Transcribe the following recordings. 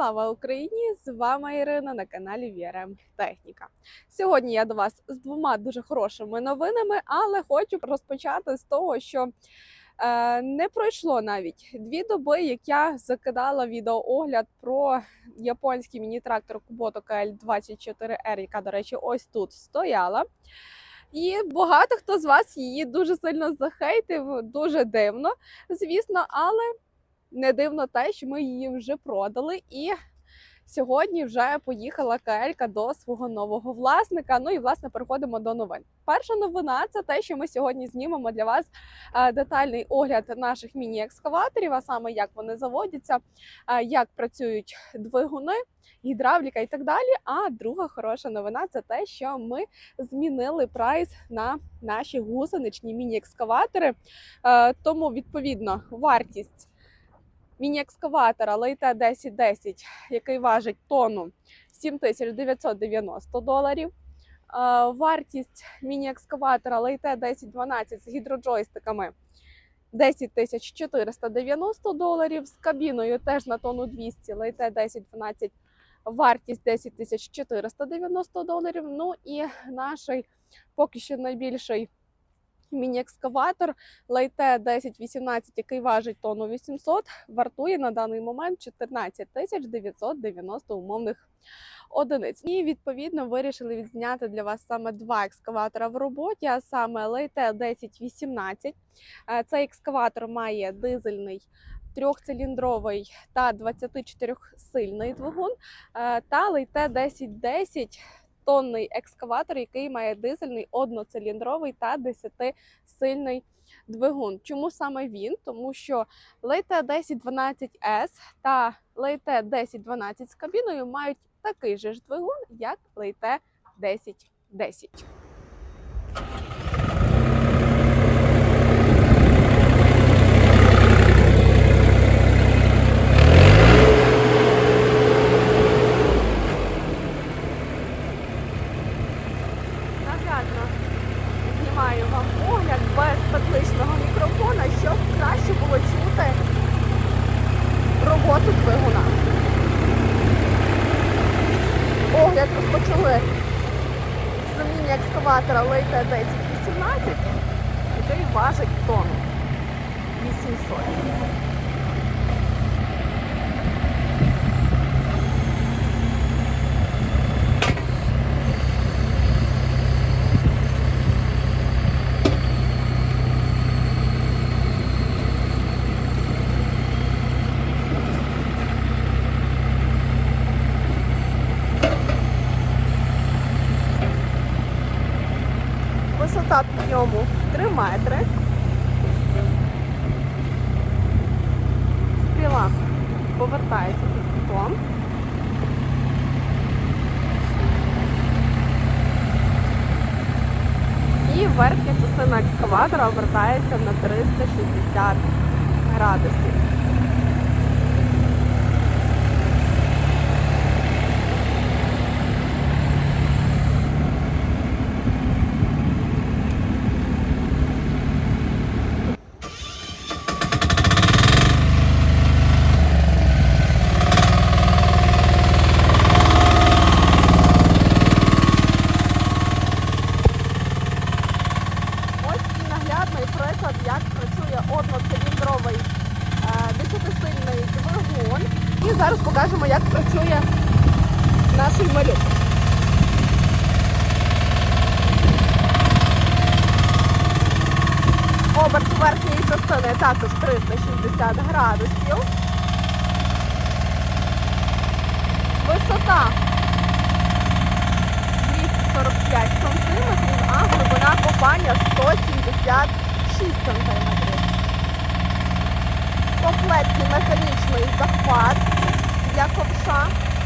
Слава Україні! З вами Ірина на каналі VRM Техніка. Сьогодні я до вас з двома дуже хорошими новинами, але хочу розпочати з того, що е, не пройшло навіть дві доби, як я закидала відеоогляд про японський міні-трактор Kubota KL24R, яка, до речі, ось тут стояла. І багато хто з вас її дуже сильно захейтив, дуже дивно, звісно, але не дивно те, що ми її вже продали, і сьогодні вже поїхала КЛ до свого нового власника. Ну і власне переходимо до новин. Перша новина це те, що ми сьогодні знімемо для вас е, детальний огляд наших міні-екскаваторів, а саме як вони заводяться, е, як працюють двигуни. Гідравліка і так далі. А друга хороша новина це те, що ми змінили прайс на наші гусеничні міні-екскаватори. Е, Тому відповідно вартість міні-екскаватора Лейте 1010, який важить тонну 7990 доларів. Вартість міні-екскаватора Лейте 1012 з гідроджойстиками 10 490 доларів. З кабіною теж на тонну 200 Лейте 1012 вартість 10 490 доларів. Ну і наш поки що найбільший міні-екскаватор Лейте 1018, який важить тонну 800, вартує на даний момент 14 тисяч 990 умовних одиниць. І відповідно вирішили відзняти для вас саме два екскаватора в роботі, а саме Лейте 1018. Е, Цей екскаватор має дизельний. Трьохциліндровий та 24-сильний двигун е, та Лейте 1010 тонний екскаватор, який має дизельний одноциліндровий та 10-сильний двигун. Чому саме він? Тому що Лейте 1012S та Лейте 1012 з кабіною мають такий же ж двигун, як Лейте 1010. Роботу двигуна. Огляд розпочали з міні-екскаватора Лейте 1018, який важить тонну 800. Висота підйому 3 метри. Стріла повертається під кутом. І верхня частина екскаватора обертається на 360 градусів. Ось і наглядний приклад, як працює одноциліндровий е, десятисильний двигун. І зараз покажемо, як працює наш малюк. Оберт верхньої частини також 360 градусів. Висота 245 сантиметрів, а глибина копання 176 сантиметрів. В комплекті механічний захват для ковша.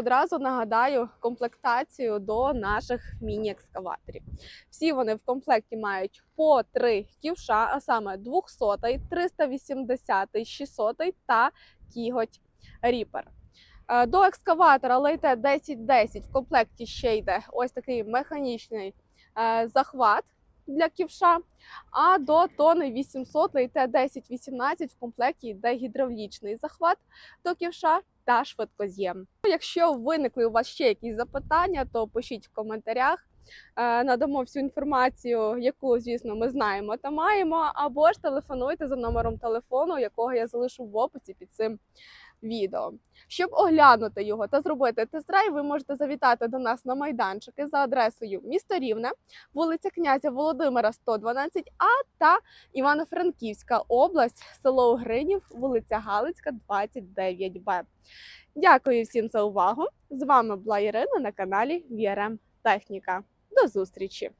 Одразу нагадаю комплектацію до наших міні-екскаваторів. Всі вони в комплекті мають по три ківша, а саме 200, 380, 600 та кіготь Ріпер. До екскаватора Лейте 1010 в комплекті ще йде ось такий механічний е, захват для ківша. А до тони 800 Лейте 1018 в комплекті йде гідравлічний захват до ківша та швидкоз'єм. Якщо виникли у вас ще якісь запитання, то пишіть в коментарях. Е, Надамо всю інформацію, яку, звісно, ми знаємо та маємо, або ж телефонуйте за номером телефону, якого я залишу в описі під цим відео. Щоб оглянути його та зробити тест-драйв, ви можете завітати до нас на майданчики за адресою місто Рівне, вулиця князя Володимира, 112А та Івано-Франківська область, село Гринів, вулиця Галицька, 29Б. Дякую всім за увагу! З вами була Ірина на каналі VRM Техніка. До зустрічі!